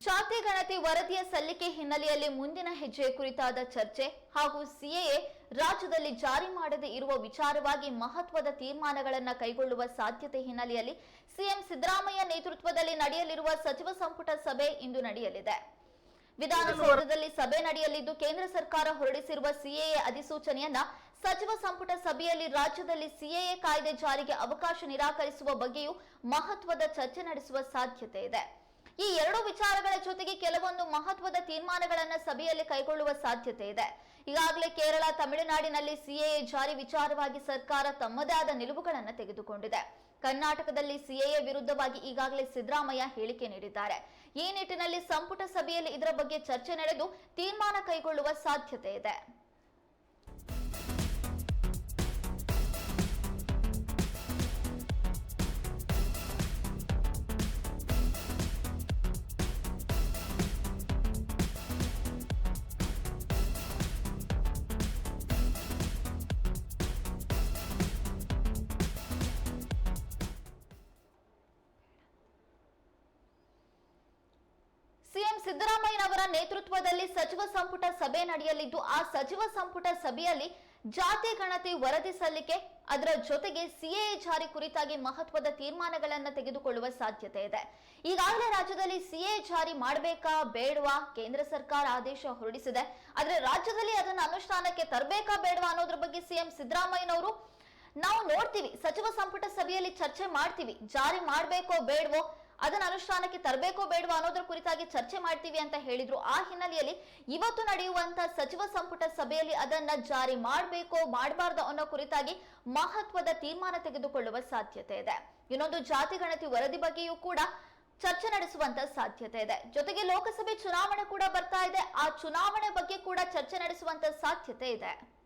ಜಾತಿ ಗಣತಿ ವರದಿಯ ಸಲ್ಲಿಕೆ ಹಿನ್ನೆಲೆಯಲ್ಲಿ ಮುಂದಿನ ಹೆಜ್ಜೆ ಕುರಿತಾದ ಚರ್ಚೆ ಹಾಗೂ ಸಿಎಎ ರಾಜ್ಯದಲ್ಲಿ ಜಾರಿ ಮಾಡದೆ ಇರುವ ವಿಚಾರವಾಗಿ ಮಹತ್ವದ ತೀರ್ಮಾನಗಳನ್ನು ಕೈಗೊಳ್ಳುವ ಸಾಧ್ಯತೆ ಹಿನ್ನೆಲೆಯಲ್ಲಿ ಸಿಎಂ ಸಿದ್ದರಾಮಯ್ಯ ನೇತೃತ್ವದಲ್ಲಿ ನಡೆಯಲಿರುವ ಸಚಿವ ಸಂಪುಟ ಸಭೆ ಇಂದು ನಡೆಯಲಿದೆ. ವಿಧಾನಸೌಧದಲ್ಲಿ ಸಭೆ ನಡೆಯಲಿದ್ದು ಕೇಂದ್ರ ಸರ್ಕಾರ ಹೊರಡಿಸಿರುವ ಸಿಎಎ ಅಧಿಸೂಚನೆಯನ್ನ ಸಚಿವ ಸಂಪುಟ ಸಭೆಯಲ್ಲಿ ರಾಜ್ಯದಲ್ಲಿ ಸಿಎಎ ಕಾಯ್ದೆ ಜಾರಿಗೆ ಅವಕಾಶ ನಿರಾಕರಿಸುವ ಬಗ್ಗೆಯೂ ಮಹತ್ವದ ಚರ್ಚೆ ನಡೆಸುವ ಸಾಧ್ಯತೆ ಇದೆ. ಈ ಎರಡು ವಿಚಾರಗಳ ಜೊತೆಗೆ ಕೆಲವೊಂದು ಮಹತ್ವದ ತೀರ್ಮಾನಗಳನ್ನು ಸಭೆಯಲ್ಲಿ ಕೈಗೊಳ್ಳುವ ಸಾಧ್ಯತೆ ಇದೆ. ಈಗಾಗಲೇ ಕೇರಳ, ತಮಿಳುನಾಡಿನಲ್ಲಿ ಸಿಎಎ ಜಾರಿ ವಿಚಾರವಾಗಿ ಸರ್ಕಾರ ತಮ್ಮದೇ ಆದ ನಿಲುವುಗಳನ್ನು ತೆಗೆದುಕೊಂಡಿದೆ. ಕರ್ನಾಟಕದಲ್ಲಿ ಸಿಎಎ ವಿರುದ್ಧವಾಗಿ ಈಗಾಗಲೇ ಸಿದ್ದರಾಮಯ್ಯ ಹೇಳಿಕೆ ನೀಡಿದ್ದಾರೆ. ಈ ನಿಟ್ಟಿನಲ್ಲಿ ಸಂಪುಟ ಸಭೆಯಲ್ಲಿ ಇದರ ಬಗ್ಗೆ ಚರ್ಚೆ ನಡೆದು ತೀರ್ಮಾನ ಕೈಗೊಳ್ಳುವ ಸಾಧ್ಯತೆ ಇದೆ. ಸಿದ್ದರಾಮಯ್ಯನವರ ನೇತೃತ್ವದಲ್ಲಿ ಸಚಿವ ಸಂಪುಟ ಸಭೆ ನಡೆಯಲಿದ್ದು, ಆ ಸಚಿವ ಸಂಪುಟ ಸಭೆಯಲ್ಲಿ ಜಾತಿ ಗಣತಿ ವರದಿ ಸಲ್ಲಿಕೆ, ಅದರ ಜೊತೆಗೆ ಸಿಎಎ ಜಾರಿ ಕುರಿತಾಗಿ ಮಹತ್ವದ ತೀರ್ಮಾನಗಳನ್ನು ತೆಗೆದುಕೊಳ್ಳುವ ಸಾಧ್ಯತೆ ಇದೆ. ಈಗಾಗಲೇ ರಾಜ್ಯದಲ್ಲಿ ಸಿಎ ಜಾರಿ ಮಾಡಬೇಕಾ ಬೇಡವಾ? ಕೇಂದ್ರ ಸರ್ಕಾರ ಆದೇಶ ಹೊರಡಿಸಿದೆ. ಆದ್ರೆ ರಾಜ್ಯದಲ್ಲಿ ಅದನ್ನು ಅನುಷ್ಠಾನಕ್ಕೆ ತರಬೇಕಾ ಬೇಡವಾ ಅನ್ನೋದ್ರ ಬಗ್ಗೆ ಸಿಎಂ ಸಿದ್ದರಾಮಯ್ಯನವರು ನಾವು ನೋಡ್ತೀವಿ. ಸಚಿವ ಸಂಪುಟ ಸಭೆಯಲ್ಲಿ ಚರ್ಚೆ ಮಾಡ್ತೀವಿ. ಜಾರಿ ಮಾಡಬೇಕೋ ಬೇಡವೋ? ಅದನ್ನ ಅನುಷ್ಠಾನಕ್ಕೆ ತರಬೇಕೋ ಬೇಡವೋ ಅನ್ನೋದ್ರ ಕುರಿತಾಗಿ ಚರ್ಚೆ ಮಾಡ್ತೀವಿ ಅಂತ ಹೇಳಿದ್ರು. ಆ ಹಿನ್ನೆಲೆಯಲ್ಲಿ ಇವತ್ತು ನಡೆಯುವಂತ ಸಚಿವ ಸಂಪುಟ ಸಭೆಯಲ್ಲಿ ಅದನ್ನ ಜಾರಿ ಮಾಡಬೇಕೋ ಮಾಡಬಾರ್ದು ಅನ್ನೋ ಕುರಿತಾಗಿ ಮಹತ್ವದ ತೀರ್ಮಾನ ತೆಗೆದುಕೊಳ್ಳುವ ಸಾಧ್ಯತೆ ಇದೆ. ಇನ್ನೊಂದು ಜಾತಿ ಗಣತಿ ವರದಿ ಬಗ್ಗೆಯೂ ಕೂಡ ಚರ್ಚೆ ನಡೆಸುವಂತ ಸಾಧ್ಯತೆ ಇದೆ. ಜೊತೆಗೆ ಲೋಕಸಭೆ ಚುನಾವಣೆ ಕೂಡ ಬರ್ತಾ ಇದೆ. ಆ ಚುನಾವಣೆ ಬಗ್ಗೆ ಕೂಡ ಚರ್ಚೆ ನಡೆಸುವಂತ ಸಾಧ್ಯತೆ ಇದೆ.